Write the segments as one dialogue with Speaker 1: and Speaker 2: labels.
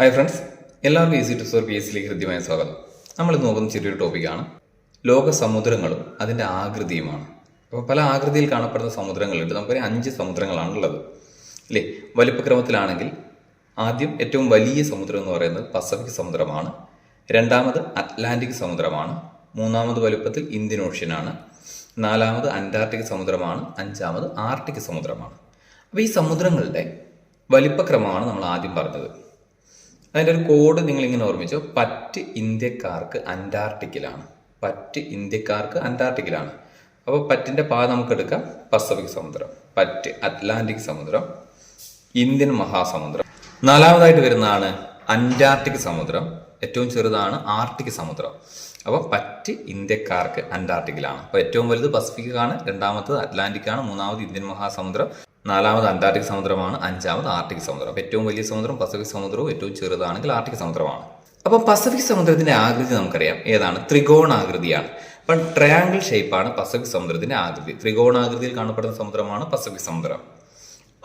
Speaker 1: Hi friends എല്ലാവർക്കും easy to score P S സിയിലേക്ക് ഹൃദ്യമായ സ്വാഗതം. നമ്മൾ ഇന്ന് നോക്കുന്ന ചെറിയൊരു ടോപ്പിക്കാണ് ലോക സമുദ്രങ്ങളും അതിന്റെ ആകൃതിയുമാണ്. അപ്പോൾ പല ആകൃതിയിൽ കാണപ്പെടുന്ന സമുദ്രങ്ങളുണ്ട്. നമുക്കൊരു അഞ്ച് സമുദ്രങ്ങളാണ് ഉള്ളത്. അല്ലേ? വലിപ്പക്രമത്തിലാണെങ്കിൽ ആദ്യം ഏറ്റവും വലിയ സമുദ്രം എന്ന് പറയുന്നത് പസഫിക് സമുദ്രമാണ്. രണ്ടാമത് അറ്റ്ലാന്റിക് സമുദ്രമാണ്. മൂന്നാമത് വലുപ്പത്തിൽ ഇന്ത്യൻ ഓഷ്യനാണ് നാലാമത് അന്റാർട്ടിക് സമുദ്രമാണ്. അഞ്ചാമത് ആർട്ടിക് സമുദ്രമാണ്. അപ്പോൾ ഈ സമുദ്രങ്ങളുടെ വലിപ്പക്രമമാണ് നമ്മൾ ആദ്യം പറഞ്ഞത്. അതിന്റെ ഒരു കോഡ് നിങ്ങൾ ഇങ്ങനെ ഓർമ്മിച്ചോ? പറ്റ് ഇന്ത്യക്കാർക്ക് അന്റാർട്ടിക്കിലാണ്. പറ്റ് ഇന്ത്യക്കാർക്ക് അന്റാർട്ടിക്കിലാണ്. അപ്പോൾ പറ്റിന്റെ പാത നമുക്ക് എടുക്കാം പസഫിക് സമുദ്രം പറ്റ് അറ്റ്ലാന്റിക് സമുദ്രം ഇന്ത്യൻ മഹാസമുദ്രം. നാലാമതായിട്ട് വരുന്നതാണ് അന്റാർട്ടിക് സമുദ്രം. ഏറ്റവും ചെറുതാണ് ആർട്ടിക് സമുദ്രം. അപ്പോൾ പറ്റ് ഇന്ത്യക്കാർക്ക് അന്റാർട്ടിക്കിലാണ്. അപ്പോൾ ഏറ്റവും വലുത് പസഫിക്കാണ് രണ്ടാമത്തത് അറ്റ്ലാന്റിക് ആണ് മൂന്നാമത് ഇന്ത്യൻ മഹാസമുദ്രം. നാലാമത് അന്റാർട്ടിക് സമുദ്രമാണ് അഞ്ചാമത് ആർട്ടിക് സമുദ്രം. അപ്പോൾ ഏറ്റവും വലിയ സമുദ്രം പസഫിക് സമുദ്രവും ഏറ്റവും ചെറുതാണെങ്കിൽ ആർട്ടിക് സമുദ്രമാണ്. അപ്പോൾ പസഫിക് സമുദ്രത്തിന്റെ ആകൃതി നമുക്കറിയാം. ഏതാണ്? ത്രികോണാകൃതിയാണ് അപ്പം ട്രയാങ്കിൾ ഷേപ്പാണ് പസഫിക് സമുദ്രത്തിന്റെ ആകൃതി. ത്രികോണാകൃതിയിൽ കാണപ്പെടുന്ന സമുദ്രമാണ് പസഫിക് സമുദ്രം.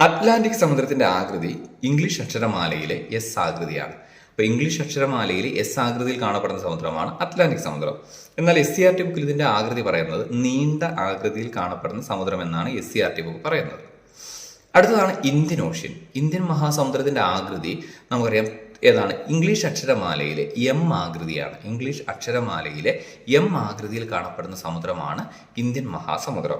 Speaker 1: അറ്റ്ലാന്റിക് സമുദ്രത്തിന്റെ ആകൃതി ഇംഗ്ലീഷ് അക്ഷരമാലയിലെ എസ് ആകൃതിയാണ്. അപ്പോൾ ഇംഗ്ലീഷ് അക്ഷരമാലയിൽ എസ് ആകൃതിയിൽ കാണപ്പെടുന്ന സമുദ്രമാണ് അറ്റ്ലാന്റിക് സമുദ്രം. എന്നാൽ എസ് സി ആർ ടി ബുക്കിൽ ഇതിന്റെ ആകൃതി പറയുന്നത് നീണ്ട ആകൃതിയിൽ കാണപ്പെടുന്ന സമുദ്രം എന്നാണ് S C R T book പറയുന്നത്. അടുത്തതാണ് ഇന്ത്യൻ ഓഷ്യൻ. ഇന്ത്യൻ മഹാസമുദ്രത്തിന്റെ ആകൃതി നമുക്കറിയാം ഏതാണ്? ഇംഗ്ലീഷ് അക്ഷരമാലയിലെ എം ആകൃതിയാണ്. ഇംഗ്ലീഷ് അക്ഷരമാലയിലെ എം ആകൃതിയിൽ കാണപ്പെടുന്ന സമുദ്രമാണ് ഇന്ത്യൻ മഹാസമുദ്രം.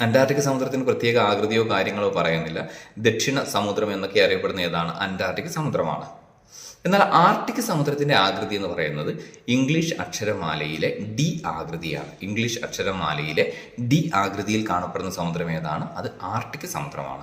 Speaker 1: അന്റാർട്ടിക് സമുദ്രത്തിന് പ്രത്യേക ആകൃതിയോ കാര്യങ്ങളോ പറയുന്നില്ല. ദക്ഷിണ സമുദ്രം എന്നൊക്കെ അറിയപ്പെടുന്ന ഏതാണ്? അന്റാർട്ടിക് സമുദ്രമാണ്. എന്നാൽ ആർട്ടിക് സമുദ്രത്തിന്റെ ആകൃതി എന്ന് പറയുന്നത് ഇംഗ്ലീഷ് അക്ഷരമാലയിലെ ഡി ആകൃതിയാണ്. ഇംഗ്ലീഷ് അക്ഷരമാലയിലെ ഡി ആകൃതിയിൽ കാണപ്പെടുന്ന സമുദ്രം ഏതാണ്? അത് ആർട്ടിക് സമുദ്രമാണ്.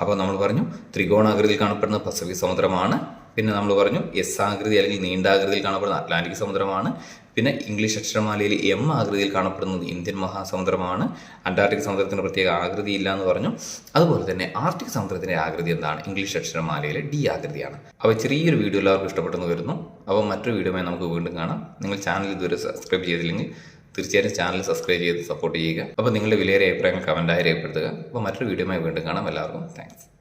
Speaker 1: അപ്പോൾ നമ്മൾ പറഞ്ഞു ത്രികോണാകൃതിയിൽ കാണപ്പെടുന്ന പസഫിക് സമുദ്രമാണ്. പിന്നെ നമ്മൾ പറഞ്ഞു എസ് ആകൃതി അല്ലെങ്കിൽ നീണ്ടാകൃതിയിൽ കാണപ്പെടുന്ന അറ്റ്ലാന്റിക് സമുദ്രമാണ്. പിന്നെ ഇംഗ്ലീഷ് അക്ഷരമാലയിൽ എം ആകൃതിയിൽ കാണപ്പെടുന്നത് ഇന്ത്യൻ മഹാസമുദ്രമാണ്. അന്റാർട്ടിക് സമുദ്രത്തിന് പ്രത്യേക ആകൃതി ഇല്ല എന്ന് പറഞ്ഞു. അതുപോലെ തന്നെ ആർട്ടിക് സമുദ്രത്തിന്റെ ആകൃതി എന്താണ്? ഇംഗ്ലീഷ് അക്ഷരമാലയിലെ ഡി ആകൃതിയാണ്. അപ്പോൾ ചെറിയൊരു വീഡിയോ എല്ലാവർക്കും ഇഷ്ടപ്പെട്ടെന്ന് വരുന്നു. അപ്പോൾ മറ്റൊരു വീഡിയോയുമായി നമുക്ക് വീണ്ടും കാണാം. നിങ്ങൾ ചാനൽ ഇതുവരെ സബ്സ്ക്രൈബ് ചെയ്തില്ലെങ്കിൽ തീർച്ചയായും ചാനൽ സബ്സ്ക്രൈബ് ചെയ്ത് സപ്പോർട്ട് ചെയ്യുക. അപ്പോൾ നിങ്ങളുടെ വിലയേറിയ അഭിപ്രായങ്ങൾ കമന്റായി രേഖപ്പെടുത്തുക. അപ്പോൾ മറ്റൊരു വീഡിയോയുമായി വീണ്ടും കാണാം. എല്ലാവർക്കും താങ്ക്സ്